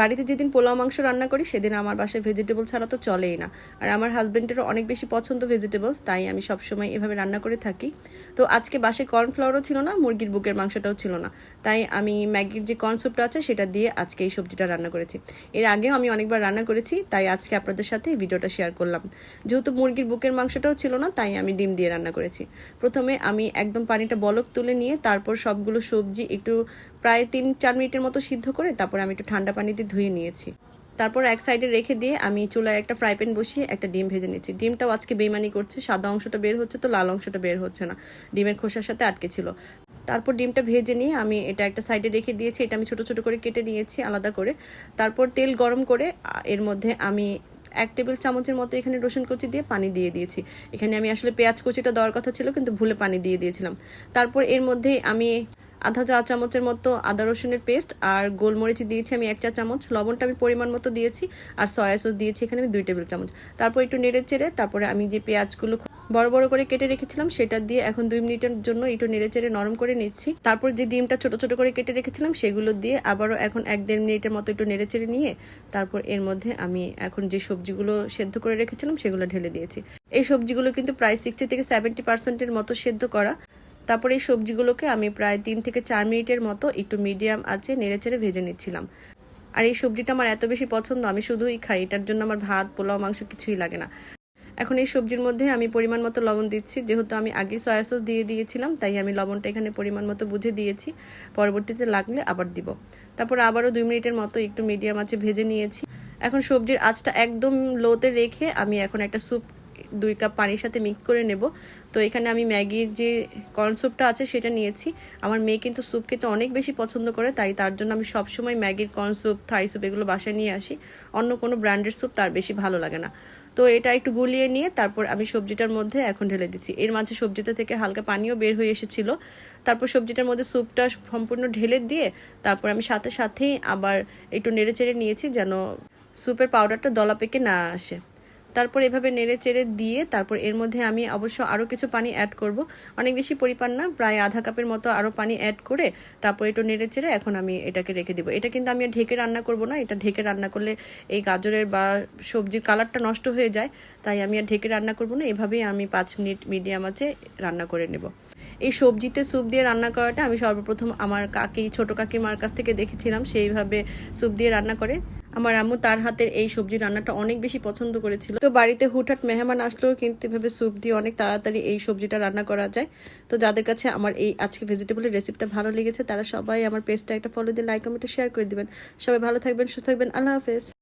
বাড়িতে যেদিন পোলাও মাংস রান্না করি, সেদিন আমার বাসায় ভেজিটেবল ছাড়া তো চলেই না। আর আমার হাজব্যান্ডেরও অনেক বেশি পছন্দ ভেজিটেবলস তাই আমি সবসময় এভাবে রান্না করে থাকি। তো আজকে বাসায় কর্নফ্লাওয়ারও ছিল না, মুরগির বুকের মাংসটাও ছিল না। তাই আমি ম্যাগির যে কর্ন স্যুপটা আছে, সেটা দিয়ে আজকে এই সবজিটা রান্না করেছি। এর আগেও আমি অনেকবার রান্না করেছি, তাই আজকে আপনাদের সাথে এই ভিডিওটা শেয়ার করলাম। যেহেতু মুরগির বুকের মাংসটাও ছিল না, তাই আমি ডিম দিয়ে রান্না করেছি। প্রথমে আমি একদম পানিটা বলক তুলে নিয়ে, তারপর সবগুলো সবজি একটু প্রায় তিন চার মিনিটের মতো সিদ্ধ করে, তারপর আমি একটু ঠান্ডা পানিতে ধুয়ে নিয়েছি। তারপর এক সাইডে রেখে দিয়ে আমি চুলায় একটা ফ্রাই প্যান বসিয়ে একটা ডিম ভেজে নিচ্ছি। ডিমটাও আজকে বেমানি করছে, সাদা অংশটা বের হচ্ছে তো লাল অংশটা বের হচ্ছে না। ডিমের খোসার সাথে আটকে ছিল। তারপর ডিমটা ভেজে নিয়ে আমি এটা একটা সাইডে রেখে দিয়েছি, এটা আমি ছোট ছোট করে কেটে নিয়েছি আলাদা করে। তারপর তেল গরম করে এর মধ্যে আমি এক টেবিল চামচের মতো এখানে রসুন কুচি দিয়ে পানি দিয়ে দিয়েছি। এখানে আমি আসলে পেঁয়াজ কুচিটা দেওয়ার কথা ছিল, কিন্তু ভুলে পানি দিয়ে দিয়েছিলাম। তারপর এর মধ্যে আমি আধা চা চামচের মতো আদা রসুনের পেস্ট আর গোলমরিচ দিয়েছি আমি এক চা চামচ, লবণটা আমি পরিমাণ মতো দিয়েছি আর সয়া সস দিয়েছি এখানে আমি দুই টেবিল চামচ। তারপর একটু নেড়ে চেড়ে তারপরে আমি যে পেঁয়াজগুলো বড় বড় করে কেটে রেখেছিলাম সেটা দিয়ে এখন দুই মিনিটের জন্য একটু নেড়ে চেড়ে নরম করে নিচ্ছি। তারপর যে ডিমটা ছোট ছোট করে কেটে রেখেছিলাম সেগুলো দিয়ে আবারও এখন এক দেড় মিনিটের মতো একটু নেড়ে চেড়ে নিয়ে তারপর এর মধ্যে আমি এখন যে সবজিগুলো সেদ্ধ করে রেখেছিলাম সেগুলো ঢেলে দিয়েছি। এই সবজিগুলো কিন্তু প্রায় সিক্সটি থেকে সেভেন্টি পার্সেন্টের মতো সেদ্ধ করা। তারপর এই সবজিগুলোকে আমি প্রায় তিন থেকে চার মিনিটের মতো একটু মিডিয়াম আঁচে নেড়ে চেড়ে ভেজে নিচ্ছিলাম। আর এই সবজিটা আমার এত বেশি পছন্দ, আমি শুধুই খাই, এটার জন্য আমার ভাত, পোলাও, মাংস কিছুই লাগে না। এখন এই সবজির মধ্যে আমি পরিমাণ মতো লবণ দিচ্ছি, যেহেতু আমি আগে সয়া সস দিয়ে দিয়েছিলাম, তাই আমি লবণটা এখানে পরিমাণ মতো বুঝে দিয়েছি, পরবর্তীতে লাগলে আবার দিব। তারপর আবারও দুই মিনিটের মতো একটু মিডিয়াম আছে ভেজে নিয়েছি। এখন সবজির আঁচটা একদম লোতে রেখে আমি এখন একটা স্যুপ দুই কাপ পানির সাথে মিক্স করে নেব। তো এখানে আমি ম্যাগির যে কর্ন স্যুপটা আছে সেটা নিয়েছি। আমার মেয়ে কিন্তু স্যুপ খেতে অনেক বেশি পছন্দ করে, তাই তার জন্য আমি সবসময় ম্যাগির কর্ন স্যুপ থাই স্যুপ এগুলো বাসায় নিয়ে আসি। অন্য কোনো ব্র্যান্ডের স্যুপ তার বেশি ভালো লাগে না। তো এটা একটু গুলিয়ে নিয়ে তারপর আমি সবজিটার মধ্যে এখন ঢেলে দিচ্ছি। এর মাঝে সবজিটা থেকে হালকা পানিও বের হয়ে এসেছিল। তারপর সবজিটার মধ্যে স্যুপটা সম্পূর্ণ ঢেলে দিয়ে তারপর আমি সাথে সাথেই আবার একটু নেড়ে চেড়ে নিয়েছি যেন স্যুপের পাউডারটা দলা পেকে না আসে। তারপর এভাবে নেড়ে চেড়ে দিয়ে তারপর এর মধ্যে আমি অবশ্য আরও কিছু পানি অ্যাড করব। অনেক বেশি পরিমাণ না, প্রায় আধা কাপের মতো আরও পানি অ্যাড করে তারপর একটু নেড়ে চেড়ে এখন আমি এটাকে রেখে দেবো। এটা কিন্তু আমি ঢেকে রান্না করব না, এটা ঢেকে রান্না করলে এই গাজরের বা সবজির কালারটা নষ্ট হয়ে যায়, তাই আমি আর ঢেকে রান্না করব না, এভাবেই আমি পাঁচ মিনিট মিডিয়াম আছে রান্না করে নেব। এই সবজিতে স্যুপ দিয়ে রান্না করাটা আমি সর্বপ্রথম আমার কাকি, ছোট কাকিমার কাছ থেকে দেখেছিলাম, সেইভাবে স্যুপ দিয়ে রান্না করে। আমার আম্মু তার হাতের এই সবজি রান্নাটা অনেক বেশি পছন্দ করেছিল। তো বাড়িতে হুটহাট মেহমান আসলেও কিন্তু এভাবে স্যুপ দিয়ে অনেক তাড়াতাড়ি এই সবজিটা রান্না করা যায়। তো যাদের কাছে আমার এই আজকে ভেজিটেবলের রেসিপিটা ভালো লেগেছে, তারা সবাই আমার পেজটা একটা ফলো দিয়ে লাইক কমেন্টে শেয়ার করে দিবেন। সবাই ভালো থাকবেন, সুস্থ থাকবেন, আল্লাহ হাফেজ।